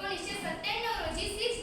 एकोणीसशे सत्त्याण्णव रोजी सिक्स